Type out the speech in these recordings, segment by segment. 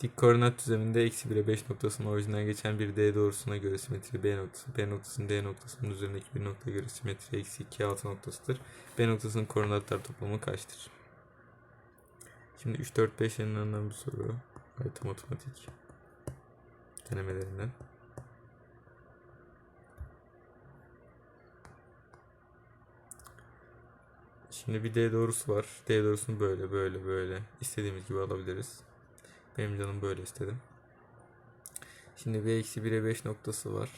Dik koordinat düzleminde eksi 1'e 5 noktasının orijinden geçen bir D doğrusuna göre simetri B noktası, B noktasının D noktasının üzerindeki bir noktaya göre simetri eksi 2 6 noktasıdır. B noktasının koordinatlar toplamı kaçtır? Şimdi 3, 4, 5 yanlarından bir soru. Harita matematik denemelerinden. Şimdi bir D doğrusu var. D doğrusunu böyle böyle böyle istediğimiz gibi alabiliriz. Benim canım böyle istedim. Şimdi B eksi 1'e 5 noktası var.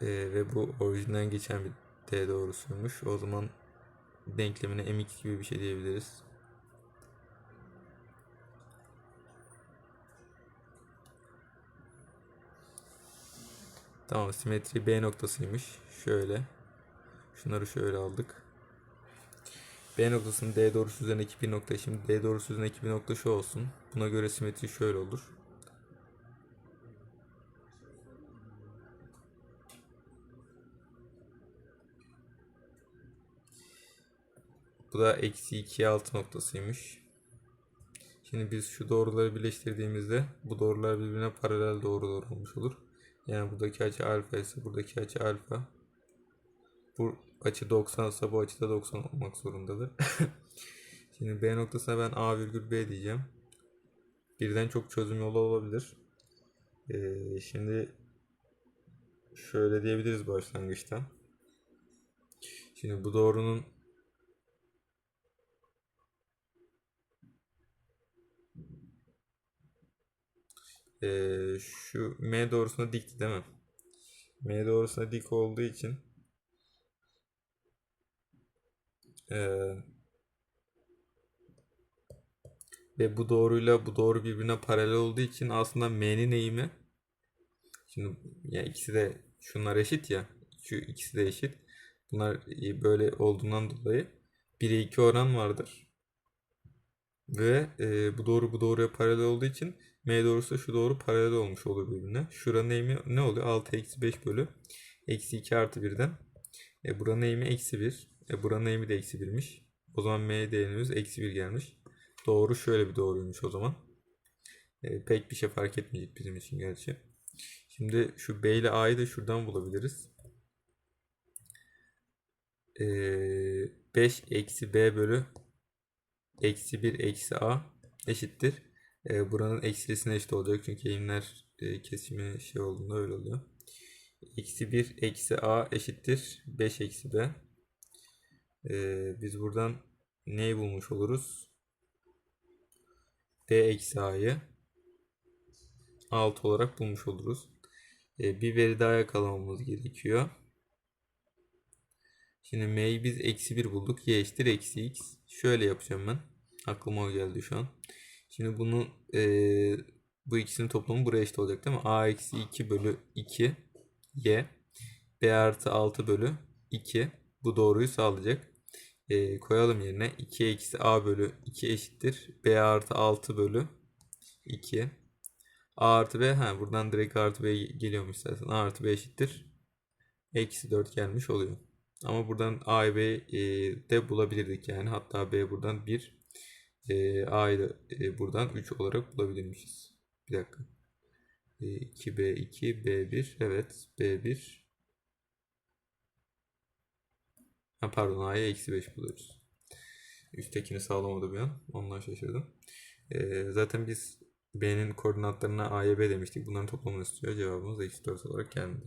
Ee, ve bu orijinden geçen bir D doğrusuymuş. O zaman denklemine mx gibi bir şey diyebiliriz. Tamam simetri B noktasıymış. Şöyle. Şunları şöyle aldık. B noktasının D doğrusu üzerindeki bir nokta. Şimdi D doğrusu üzerindeki bir nokta şu olsun. Buna göre simetri şöyle olur. Bu da eksi 2 6 noktasıymış. Şimdi biz şu doğruları birleştirdiğimizde bu doğrular birbirine paralel doğrular olmuş olur. Yani buradaki açı alfa ise buradaki açı alfa. Bu açı 90 ise bu açı da 90 olmak zorundadır. Şimdi B noktasına ben A virgül B diyeceğim. Birden çok çözüm yolu olabilir. Ee, şimdi şöyle diyebiliriz başlangıçta. Şimdi bu doğrunun Ee, şu M doğrusuna dikti değil mi? M doğrusuna dik olduğu için ee, ve bu doğruyla bu doğru birbirine paralel olduğu için aslında M'nin eğimi şimdi ya ikisi de şunlar eşit ya şu ikisi de eşit. Bunlar böyle olduğundan dolayı 1'e 2 oran vardır. Ve e, bu doğru bu doğruya paralel olduğu için M doğrusu şu doğru paralel olmuş olur birbirine. Şuranın eğimi ne oluyor? 6 eksi 5 bölü eksi 2 artı 1'den. E, buranın eğimi eksi 1. E, buranın eğimi de eksi 1'miş. O zaman M değerimiz eksi 1 gelmiş. Doğru şöyle bir doğruymuş o zaman. E, pek bir şey fark etmeyecek bizim için gerçi. Şimdi şu B ile A'yı da şuradan bulabiliriz. E, 5 eksi B bölü eksi 1 eksi A eşittir. E, buranın eksilisine eşit olacak. Çünkü eğimler e, kesimi şey olduğunda öyle oluyor. Eksi 1 eksi A eşittir. 5 eksi B. E, biz buradan neyi bulmuş oluruz? B eksi A'yı 6 olarak bulmuş oluruz. E, bir veri daha yakalamamız gerekiyor. Şimdi M'yi biz eksi 1 bulduk. Y eşittir eksi X. Şöyle yapacağım ben. Aklıma o geldi şu an. Şimdi bunu e, bu ikisinin toplamı buraya eşit olacak değil mi? A eksi 2 bölü 2 Y. B artı 6 bölü 2. Bu doğruyu sağlayacak. E, koyalım yerine. 2 eksi A bölü 2 eşittir. B artı 6 bölü 2. A artı B. Ha, buradan direkt artı B geliyormuş zaten. A artı B eşittir. Eksi 4 gelmiş oluyor. Ama buradan A ve B'yi de bulabilirdik yani. Hatta B buradan 1 e, A'yı da e, buradan 3 olarak bulabilirmişiz. Bir dakika. E, 2B2 B1 evet B1 ha, pardon A'ya eksi 5 buluyoruz. Üsttekini sağlamadı bir an. Ondan şaşırdım. E, zaten biz B'nin koordinatlarına A'ya B demiştik. Bunların toplamını istiyor. Cevabımız eksi 4 olarak geldi.